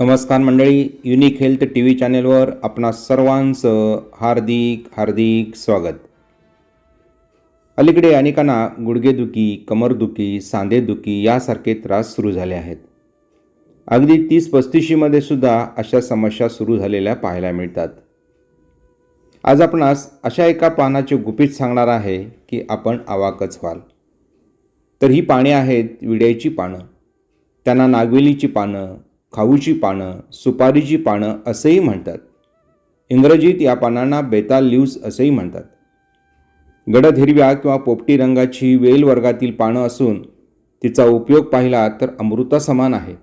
नमस्कार मंडळी unique health T V चॅनेलवर आपणा सर्वांचं हार्दिक हार्दिक स्वागत. अलीकडे अनेकांना गुडघेदुखी कमरदुखी सांधेदुखी यासारखे त्रास सुरू झाले आहेत. अगदी तीस पस्तीशीमध्ये सुद्धा अशा समस्या सुरू झालेल्या पाहायला मिळतात. आज आपणास अशा एका पानाचे गुपित सांगणार आहे की आपण आवाकच व्हाल. तर ही पाने आहेत विड्याची पानं. त्यांना नागवेलीची पानं खाऊची पानं सुपारीची पानं असेही म्हणतात. इंग्रजीत या पानांना बेताल लिव्स असेही म्हणतात. गडद हिरव्या किंवा पोपटी रंगाची वेल वर्गातील पानं असून तिचा उपयोग पाहिला तर अमृता समान आहे.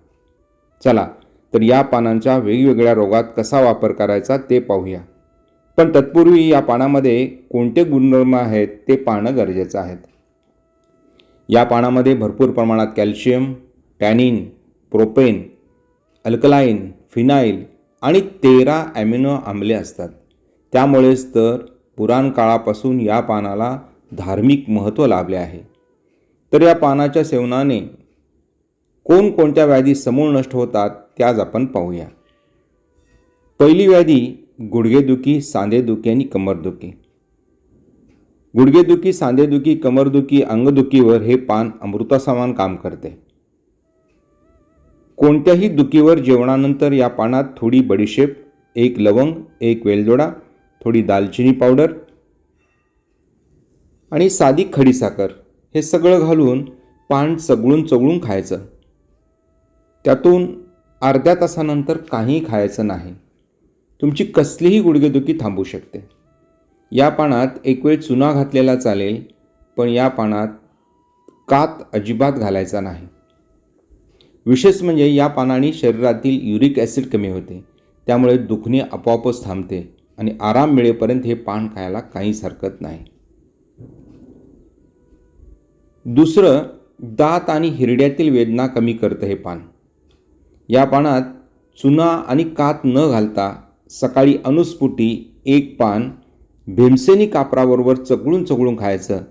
चला तर या पानांच्या वेगवेगळ्या रोगात कसा वापर करायचा ते पाहूया. पण तत्पूर्वी या पानामध्ये कोणते गुणधर्म आहेत ते पाहणं गरजेचं आहे. या पानामध्ये भरपूर प्रमाणात calcium tannin propane alkaline phenyl आणि तेरा ॲमिनो आम्ले असतात. त्यामुळेच तर पुराण काळापासून या पानाला धार्मिक महत्त्व लाभले आहे. तर या पानाच्या सेवनाने कोणकोणत्या व्याधी समूळ नष्ट होतात त्याच आपण पाहूया. पहिली व्याधी गुडघेदुखी सांधेदुखी आणि कमरदुखी. गुडघेदुखी सांधेदुखी कमरदुखी अंगदुखीवर हे पान अमृतासमान काम करते. कोणत्याही दुखीवर जेवणानंतर या पानात थोडी बडीशेप एक लवंग एक वेलदोडा थोडी दालचिनी पावडर आणि साधी खडीसाखर हे सगळं घालून पान चगळून चगळून खायचं. त्यातून अर्ध्या तासानंतर काहीही खायचं नाही. तुमची कसलीही गुडघेदुखी थांबू शकते. या पानात एक वेळ चुना घातलेला चालेल पण या पानात कात अजिबात घालायचा नाही. विशेष म्हणजे या पानाने शरीरातील युरिक ॲसिड कमी होते. त्यामुळे दुखणे आपोआपच थांबते आणि आराम मिळेपर्यंत हे पान खायला काहीच हरकत नाही. दुसरं दात आणि हिरड्यातील वेदना कमी करतं हे पान. या पानात चुना आणि कात न घालता सकाळी अनुस्फुटी एक पान भीमसेनी कापराबरोबर चकळून चकळून खायचं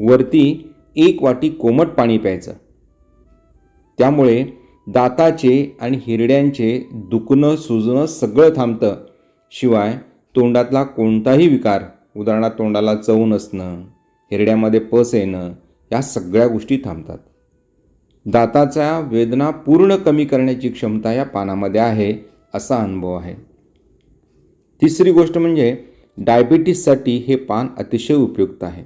वरती एक वाटी कोमट पाणी प्यायचं. त्यामुळे दाताचे आणि हिरड्यांचे दुखणं सुजणं सगळं थांबतं. शिवाय तोंडातला कोणताही विकार उदाहरणार्थ तोंडाला चव नसणं हिरड्यामध्ये पस येणं या सगळ्या गोष्टी थांबतात. दाताच्या वेदना पूर्ण कमी करण्याची क्षमता या पानामध्ये आहे असा अनुभव आहे. तिसरी गोष्ट म्हणजे डायबिटीससाठी हे पान अतिशय उपयुक्त आहे.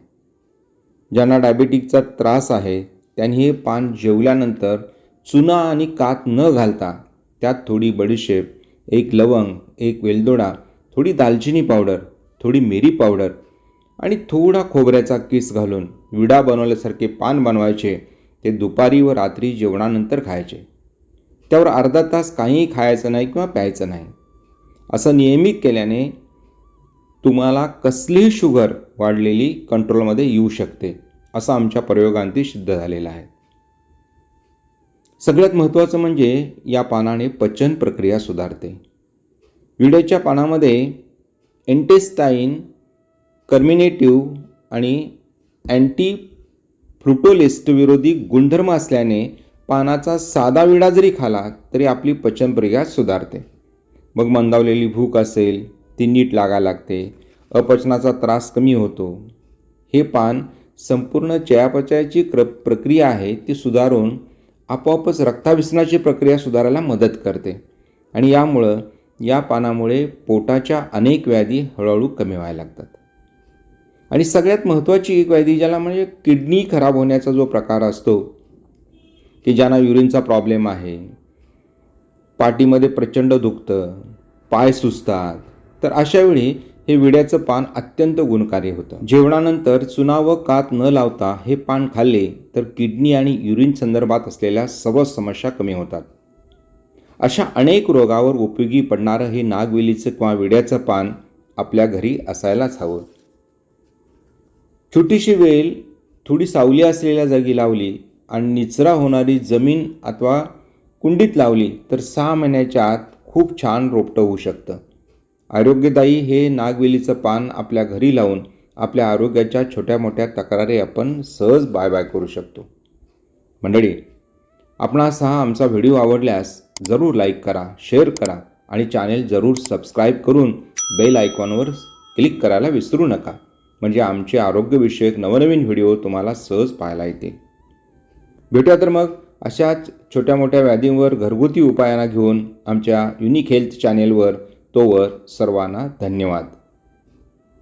ज्यांना डायबेटिकचा त्रास आहे त्यांनी हे पान जेवल्यानंतर चुना आणि कात न घालता त्यात थोडी बडीशेप एक लवंग एक वेलदोडा थोडी दालचिनी पावडर थोडी मिरी पावडर आणि थोडा खोबऱ्याचा किस घालून विडा बनवल्यासारखे पान बनवायचे ते दुपारी व रात्री जेवणानंतर खायचे. त्यावर अर्धा तास काहीही खायचं नाही किंवा प्यायचं नाही. असं नियमित केल्याने तुम्हाला कसलीही शुगर वाढलेली कंट्रोलमध्ये येऊ शकते असं आमच्या प्रयोगांती सिद्ध झालेलं आहे. सगळ्यात महत्त्वाचं म्हणजे या पानाने पचन प्रक्रिया सुधारते. विड्याच्या पानामध्ये एंटेस्टाईन कर्मिनेटिव्ह आणि अँटी फ्रुटोलिस्ट विरोधी गुणधर्म असल्याने पानाचा साधा विडा जरी खाला तरी आपली पचनप्रक्रिया सुधारते. मग मंदावलेली भूक असेल ती नीट लागायला लागते अपचनाचा त्रास कमी होतो. हे पान संपूर्ण चयापचयाची क्र प्रक्रिया आहे ती सुधारून आपोआपच रक्ताभिसरणाची प्रक्रिया सुधारायला मदत करते आणि यामुळं या पानामुळे पोटाच्या अनेक व्याधी हळूहळू कमी व्हायला लागतात. आणि सगळ्यात महत्त्वाची एक व्याधी ज्याला म्हणजे किडनी खराब होण्याचा जो प्रकार असतो की ज्यांना युरिनचा प्रॉब्लेम आहे पाठीमध्ये प्रचंड दुखतं पाय सुचतात तर अशावेळी हे विड्याचं पान अत्यंत गुणकारी होतं. जेवणानंतर चुना व कात न लावता हे पान खाल्ले तर किडनी आणि युरिन संदर्भात असलेल्या सर्व समस्या कमी होतात. अशा अनेक रोगावर उपयोगी पडणारं हे नागवेलीचं किंवा विड्याचं पान आपल्या घरी असायलाच हवं. छोटीशी वेल थोडी सावली असलेल्या जागी लावली आणि निचरा होणारी जमीन अथवा कुंडीत लावली तर सहा महिन्याच्या आत खूप छान रोपटं होऊ शकतं. आरोग्यदायी हे नागवेलीचं पान आपल्या घरी लावून आपल्या आरोग्याच्या छोट्या मोठ्या तक्रारी आपण सहज बाय बाय करू शकतो. मंडळी आपणास हा आमचा व्हिडिओ आवडल्यास जरूर लाईक करा शेअर करा आणि चॅनेल जरूर सबस्क्राईब करून बेल आयकॉनवर क्लिक करायला विसरू नका. म्हणजे आमचे आरोग्यविषयक नवनवीन व्हिडिओ तुम्हाला सहज पाहायला येतील. भेटूया तर मग अशाच छोट्या मोठ्या व्याधींवर घरगुती उपायांना घेऊन आमच्या युनिक हेल्थ चॅनेलवर तोवर सर्वांना धन्यवाद.